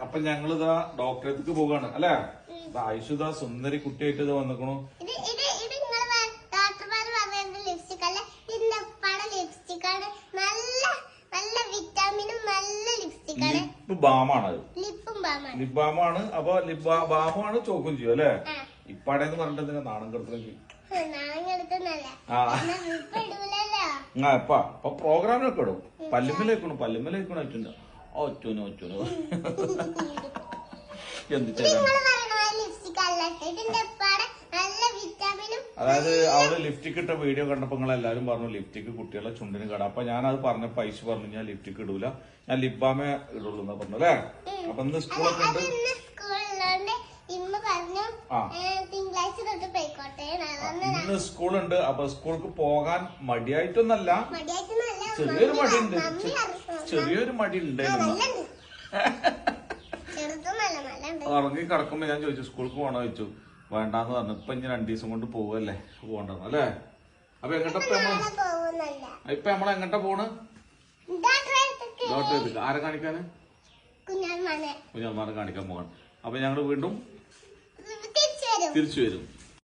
അപ്പൊ ഞങ്ങളിതാ ഡോക്ടറേക്ക് പോകാണ് അല്ലെ? ആയുഷുദ സുന്ദരി കുട്ടിയായിട്ട് ഇത് വന്നിക്കണു. ാണ് ബാമാണ് ലിപ് ബാമാണ് അപ്പൊ ലിപ് ബാമാണ് ചോക്കും ചെയ്യും അല്ലെ? ഇപ്പാടെ ഇപ്പാടേന്ന് പറഞ്ഞിട്ട് എന്തിനാ നാണം കെടുത്തില്ലെങ്കിൽ ആ. ഇപ്പൊ പ്രോഗ്രാമിലൊക്കെ ഇടും. പല്ലുമ്മലേക്കണു പല്ലുമ്മലേക്കണു അറ്റുണ്ട് ഒറ്റുനു ഒറ്റുനു എന്ത് അതായത് അവൾ ലിഫ്റ്റിക്ക് ഇട്ട വീഡിയോ കണ്ടപ്പോൾ നിങ്ങൾ എല്ലാവരും പറഞ്ഞു ലിഫ്റ്റിക്ക് കുട്ടികളെ ചുണ്ടിന് കട. അപ്പൊ ഞാൻ അത് പറഞ്ഞ പൈസ പറഞ്ഞു ഞാൻ ലിഫ്റ്റിക്ക് ഇടൂല. ഞാൻ ലിബാമേ ഇടുള്ളൂ എന്നാ പറഞ്ഞു അല്ലേ? അപ്പൊ ഇന്ന് സ്കൂളൊക്കെ ഉണ്ട്. ഇന്ന് സ്കൂളുണ്ട് അപ്പൊ സ്കൂൾക്ക് പോകാൻ മടിയായിട്ടൊന്നല്ല. മടിയായിട്ടൊന്നല്ല ചെറിയൊരു മടിയുണ്ട്. ചെറിയൊരു മടി ഉണ്ടായിരുന്നു ഉറങ്ങി കിടക്കുമ്പോ ഞാൻ ചോദിച്ചു സ്കൂൾക്ക് പോണോ? ചോദിച്ചു. വേണ്ടാന്ന് പറഞ്ഞു. ഇപ്പൊ ഇനി രണ്ടു ദിവസം കൊണ്ട് പോവല്ലേ? പോകണ്ടെന്ന്. അല്ലേ? അപ്പൊ എങ്ങോട്ടാ ഇപ്പൊ നമ്മൾ? എങ്ങട്ടാ പോകുന്നല്ല. ഇപ്പൊ നമ്മൾ എങ്ങോട്ടാ പോണ്? ആരെ കാണിക്കാന്? കുഞ്ഞാൻ കാണിക്കാൻ പോകണം അപ്പൊ ഞങ്ങൾ വീണ്ടും തിരിച്ചു വരും.